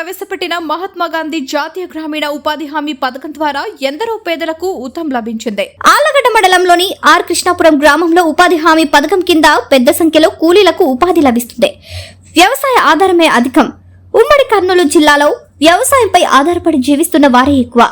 ప్రవేశపెట్టిన మహాత్మా గాంధీ జాతీయ గ్రామీణ ఉపాధి హామీ పథకం ద్వారా ఎందరో పేదలకు ఉతం లభించింది. ఆలగడ్డ మండలంలోని ఆర్ కృష్ణాపురం గ్రామంలో ఉపాధి హామీ పథకం కింద పెద్ద సంఖ్యలో కూలీలకు ఉపాధి లభిస్తుంది. వ్యవసాయ ఆధారమే అధికం. ఉమ్మడి కర్నూలు జిల్లాలో వ్యవసాయంపై ఆధారపడి జీవిస్తున్న వారే ఎక్కువ.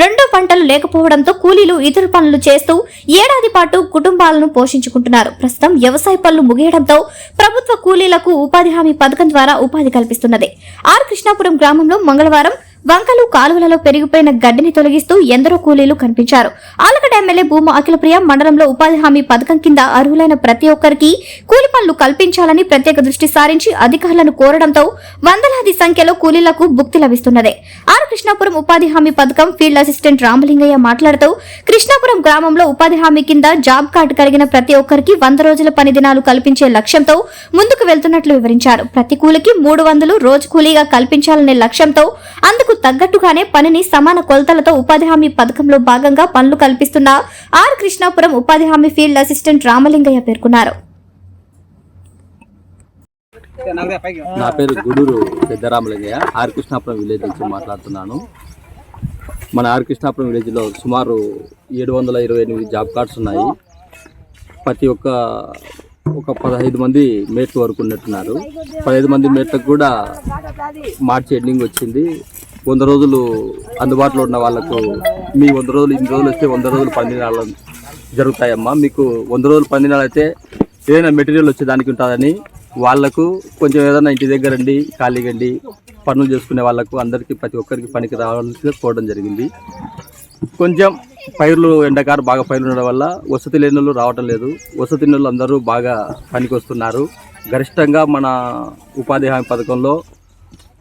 రెండో పంటలు లేకపోవడంతో కూలీలు ఇతర పనులు చేస్తూ ఏడాది పాటు కుటుంబాలను పోషించుకుంటున్నారు. ప్రస్తుతం వ్యవసాయ పనులు ముగియడంతో ప్రభుత్వ కూలీలకు ఉపాధి హామీ పథకం ద్వారా ఉపాధి కల్పిస్తున్నది. ఆర్. కృష్ణాపురం గ్రామంలో మంగళవారం వంకలు కాలువలలో పెరిగిపోయిన గడ్డిని తొలగిస్తూ ఎందరో కూలీలు కనిపించారు. ఆలగడ్డ ఎమ్మెల్యే భూమా అఖిలప్రియ మండలంలో ఉపాధి హామీ పథకం కింద అర్హులైన ప్రతి ఒక్కరికి కూలి పనులు కల్పించాలని ప్రత్యేక దృష్టి సారించి అధికారులను కోరడంతో వందలాది సంఖ్యలో కూలీలకు భుక్తి లభిస్తున్నది. ఆర్ కృష్ణాపురం ఉపాధి హామీ పథకం ఫీల్డ్ అసిస్టెంట్ రామలింగయ్య మాట్లాడుతూ కృష్ణాపురం గ్రామంలో ఉపాధి హామీ కింద జాబ్ కార్డు కలిగిన ప్రతి ఒక్కరికి వంద రోజుల పని దినాలు కల్పించే లక్ష్యంతో ముందుకు వెళ్తున్నట్లు వివరించారు. ప్రతి కూలికి మూడు వందలు రోజు కూలీగా కల్పించాలనే లక్ష్యంతో అందుకు తగ్గట్టుగానే పనిని సమాన కొలతలతో ఉపాధి హామీ పథకంలో భాగంగా పనులు కల్పిస్తున్న ఆర్ కృష్ణాపురం ఉపాధి హామీ ఫీల్డ్ అసిస్టెంట్ రామలింగయ్య పేర్కొన్నారు. నా పేరు గుడూరు పెద్దరామలింగయ్య. ఆర్ కృష్ణాపురం విలేజ్ నుంచి మాట్లాడుతున్నాను. మన ఆర్ కృష్ణాపురం విలేజ్లో సుమారు ఏడు వందల ఇరవై ఎనిమిది జాబ్ కార్డ్స్ ఉన్నాయి. ప్రతి ఒక్క ఒక పదహైదు మంది మేట్లు వరకు ఉన్నట్టున్నారు. పదహైదు మంది మేట్లకు కూడా మార్చి ఎండింగ్ వచ్చింది. వంద రోజులు అందుబాటులో ఉన్న వాళ్ళకు మీ వంద రోజులు ఇన్ని రోజులు వస్తే వంద రోజులు పని దినాలు జరుగుతాయమ్మా. మీకు వంద రోజులు పని దినాలు అయితే ఏదైనా మెటీరియల్ వచ్చేదానికి ఉంటుందని వాళ్ళకు కొంచెం ఏదైనా ఇంటి దగ్గర అండి పనులు చేసుకునే వాళ్ళకు అందరికీ ప్రతి ఒక్కరికి పనికి రావాల్సి కోవడం జరిగింది. కొంచెం పైర్లు ఎండాకాలం బాగా పైర్లు ఉండడం వల్ల వసతి లేని రావటం లేదు. వసతి వాళ్ళు అందరూ బాగా పనికి వస్తున్నారు. గరిష్టంగా మన ఉపాధి హామీ పథకంలో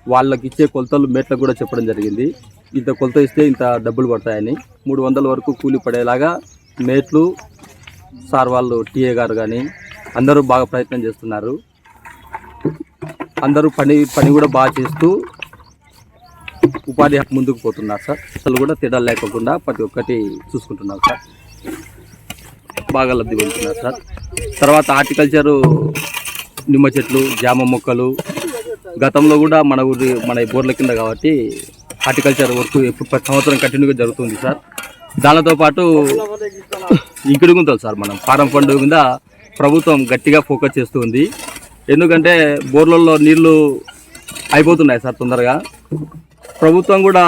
వాళ్ళకి ఇచ్చే కొలతలు మేట్లకు కూడా చెప్పడం జరిగింది. ఇంత కొలత ఇస్తే ఇంత డబ్బులు పడతాయని. మూడు వందల వరకు కూలి పడేలాగా మేట్లు సార్ వాళ్ళు టీఏ గారు కానీ అందరూ బాగా ప్రయత్నం చేస్తున్నారు. అందరూ పని పని కూడా బాగా చేస్తూ ఉపాధి ముందుకు పోతున్నారు సార్. అసలు కూడా తేడా లేకుండా ప్రతి ఒక్కటి చూసుకుంటున్నారు సార్. బాగా లబ్ధి పొందుతున్నారు సార్. తర్వాత హార్టికల్చరు నిమ్మ చెట్లు జామ మొక్కలు గతంలో కూడా మన ఊరి మన బోర్ల కింద కాబట్టి హార్టికల్చర్ వర్క్ ఎప్పుడు ప్రతి సంవత్సరం కంటిన్యూగా జరుగుతుంది సార్. దానితో పాటు ఇంకుడు సార్ మనం. ఫారం ఫండ్ కింద ప్రభుత్వం గట్టిగా ఫోకస్ చేస్తుంది ఎందుకంటే బోర్లలో నీళ్ళు అయిపోతున్నాయి సార్ తొందరగా. ప్రభుత్వం కూడా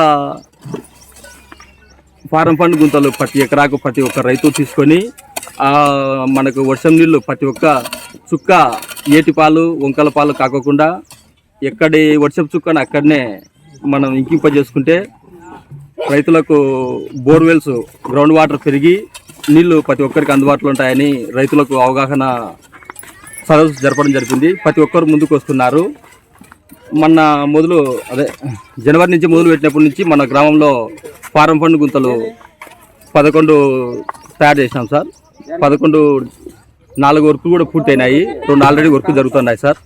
ఫారం ఫండ్ గుంతలు ప్రతి ఎకరాకు ప్రతి ఒక్క రైతు తీసుకొని మనకు వర్షం నీళ్ళు ప్రతి ఒక్క చుక్క ఏటి పాలు వంకల పాలు కాకోకుండా ఎక్కడి వర్షం చుక్కను అక్కడనే మనం ఇంకింప చేసుకుంటే రైతులకు బోర్వెల్స్ గ్రౌండ్ వాటర్ పెరిగి నీళ్ళు ప్రతి ఒక్కరికి అందుబాటులో ఉంటాయని రైతులకు అవగాహన సదస్సు జరపడం జరిగింది. ప్రతి ఒక్కరు ముందుకు వస్తున్నారు. మొన్న మొదలు అదే జనవరి నుంచి మొదలు పెట్టినప్పటి నుంచి మన గ్రామంలో ఫారం ఫండ్ గుంతలు పదకొండు తయారు చేసినాం సార్. పదకొండు నాలుగు వర్క్ కూడా పూర్తయినాయి. రెండు ఆల్రెడీ వర్క్ జరుగుతున్నాయి సార్.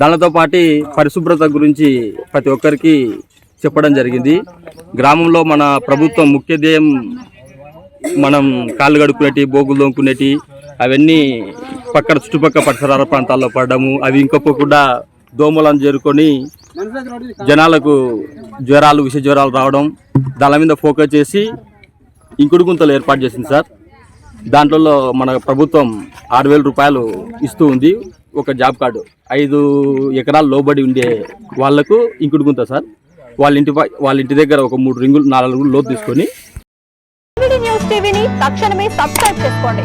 దానితో పాటు పరిశుభ్రత గురించి ప్రతి ఒక్కరికి చెప్పడం జరిగింది. గ్రామంలో మన ప్రభుత్వం ముఖ్య ధ్యేయం మనం కాళ్ళు కడుక్కునేటి బోగులు దొంకునేటి అవన్నీ పక్కన చుట్టుపక్కల పరిసరాల ప్రాంతాల్లో పడడము అవి ఇంకొకకుండా దోమలను చేరుకొని జనాలకు జ్వరాలు విష జ్వరాలు రావడం దాని మీద ఫోకస్ చేసి ఇంకుడు గుంతలు ఏర్పాటు చేసింది సార్. దాంట్లో మన ప్రభుత్వం ఆరు వేల రూపాయలు ఇస్తూ ఉంది ఒక జాబ్ కార్డు. ఐదు ఎకరాలు లోబడి ఉండే వాళ్ళకు ఇంకుడు గుంత సార్. వాళ్ళ ఇంటి పై- వాళ్ళ ఇంటి దగ్గర ఒక మూడు రింగులు నాలుగు లోతు తీసుకొని న్యూస్ టీవీని తక్షణమే సబ్స్క్రైబ్ చేసుకోండి.